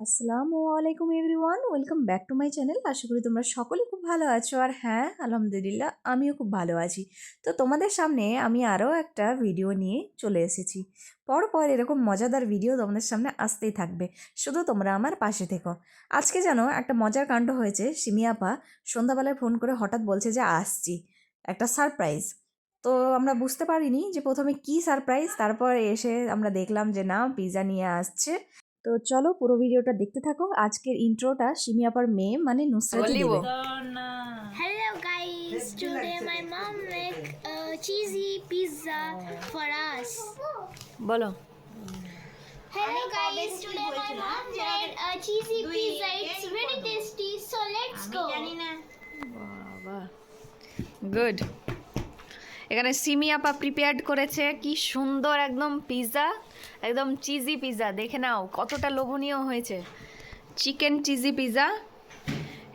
আসসালামু আলাইকুম everyone, welcome back to my channel. আশা করি তোমরা সকলে খুব ভালো আছো। আর হ্যাঁ আলহামদুলিল্লাহ, আমিও খুব ভালো আছি। তো তোমাদের সামনে আমি আরও একটা ভিডিও নিয়ে চলে এসেছি। পর পর এরকম মজাদার ভিডিও তোমাদের সামনে আসতেই থাকবে। শুধু তোমরা আমার পাশে থেকো। আজকে যেন একটা মজার কাণ্ড হয়েছে। সিমিয়াপা সন্ধ্যাবেলায় ফোন করে হঠাৎ বলছে যে, আসছি। একটা সারপ্রাইজ। তো আমরা বুঝতে পারিনি যে প্রথমে কি সারপ্রাইজ, তারপর এসে আমরা দেখলাম যে, না পিৎজা নিয়ে আসছে। তো চলো পুরো ভিডিওটা দেখতে থাকো। আজকের ইন্ট্রোটা সিমি আপার মেয়ে মানে নুসরাত দিবে। Hello guys today my mom make cheesy pizza for us বলো। Hello guys today my mom made a cheesy pizza it's very tasty so let's go জানি না বাবা গুড এখানে সিমি আপা প্রিপেয়ার্ড করেছে। কি সুন্দর একদম পিৎজা একদম চিজি পিৎজা দেখে নাও কতটা লোভনীয় হয়েছে। চিকেন চিজি পিৎজা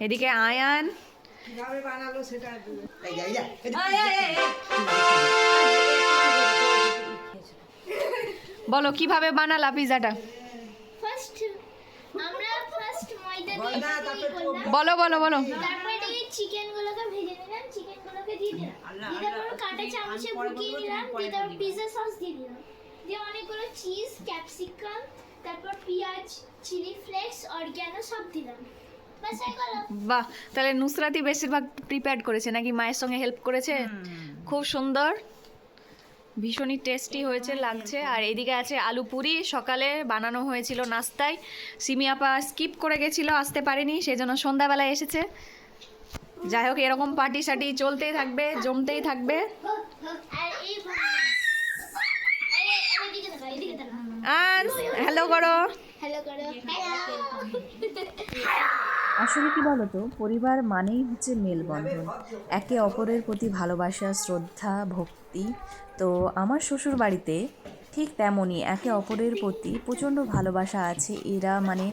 এদিকে আয়ান। বলো। কীভাবে বানালা করলাম। বলো বলো বলো। চিকেন গুলোকে দিয়ে দিলাম দিয়ে তারপর কাঁটা চামচে ঢুকিয়ে নিলাম দিয়ে তারপর সস দিয়ে দিলাম। দিয়ে অনেকগুলো চিজ ক্যাপসিকাম তারপর পেঁয়াজ চিলি ফ্লেক্স অরিগ্যানো সব দিলাম। বাস গেল। বাহ তাহলে নুসরাতি বেশিরভাগ প্রিপেয়ার করেছে নাকি মায়ের সঙ্গে হেল্প করেছে? খুব সুন্দর। ভীষণই টেস্টি হয়েছে লাগছে। আর এদিকে আছে আলু পুরি সকালে বানানো হয়েছিল নাস্তায়। সিমি আপা স্কিপ করে গেছিল আসতে পারেনি সেই জন্য সন্ধ্যাবেলায় এসেছে। যাই হোক, এরকম পার্টি সার্টি চলতেই থাকবে, জমতেই থাকবে। আর হ্যালো করো। আসলে কি বলতো, পরিবার মানেই হচ্ছে মেলবন্ধন। একে অপরের প্রতি ভালোবাসা, শ্রদ্ধা, ভক্তি। তো আমার শ্বশুর বাড়িতে ঠিক তেমনই একে অপরের প্রতি প্রচণ্ড ভালোবাসা আছে। এরা মানে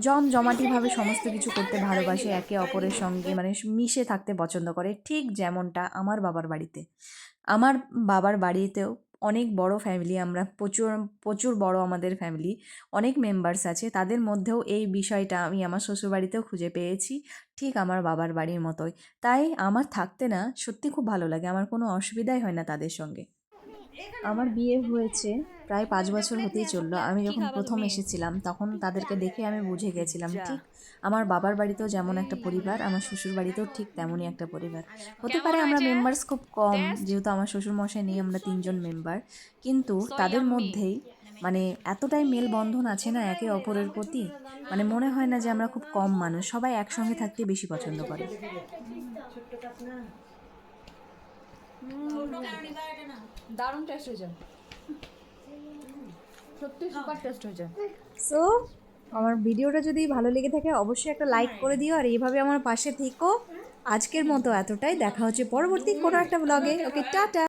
জম জমাটিভাবে সমস্ত কিছু করতে ভালোবাসে, একে অপরের সঙ্গে মানে মিশে থাকতে পছন্দ করে, ঠিক যেমনটা আমার বাবার বাড়িতে। আমার বাবার বাড়িতেও অনেক বড় ফ্যামিলি আমরা প্রচুর প্রচুর বড় আমাদের ফ্যামিলি অনেক মেম্বার্স আছে। তাদের মধ্যেও এই বিষয়টা আমি আমার শ্বশুরবাড়িতেও খুঁজে পেয়েছি, ঠিক আমার বাবার বাড়ির মতোই। তাই আমার থাকতে না সত্যি খুব ভালো লাগে, আমার কোনো অসুবিধাই হয় না তাদের সঙ্গে। আমার বিয়ে হয়েছে প্রায় পাঁচ বছর হতেই চলল আমি যখন প্রথম এসেছিলাম তখন তাদেরকে দেখে আমি বুঝে গেছিলাম ঠিক আমার বাবার বাড়িতেও যেমন একটা পরিবার আমার শ্বশুর বাড়িতেও ঠিক তেমনই একটা পরিবার হতে পারে আমরা মেম্বার্স খুব কম যেহেতু আমার শ্বশুর মশাই নেই আমরা তিনজন মেম্বার কিন্তু তাদের মধ্যেই মানে এতটাই মেলবন্ধন আছে না একে অপরের প্রতি মানে মনে হয় না যে আমরা খুব কম মানুষ সবাই একসঙ্গে থাকতে বেশি পছন্দ করে দারুণ টেস্ট হয়েছে। সত্যি সুপার টেস্ট হয়েছে। সো আমার ভিডিওটা যদি ভালো লেগে থাকে, অবশ্যই একটা লাইক করে দিও, আর এইভাবে আমার পাশে থেকো। আজকের মতো এতটাই। দেখা হচ্ছে পরবর্তী কোনো একটা ব্লগে ওকে টাটা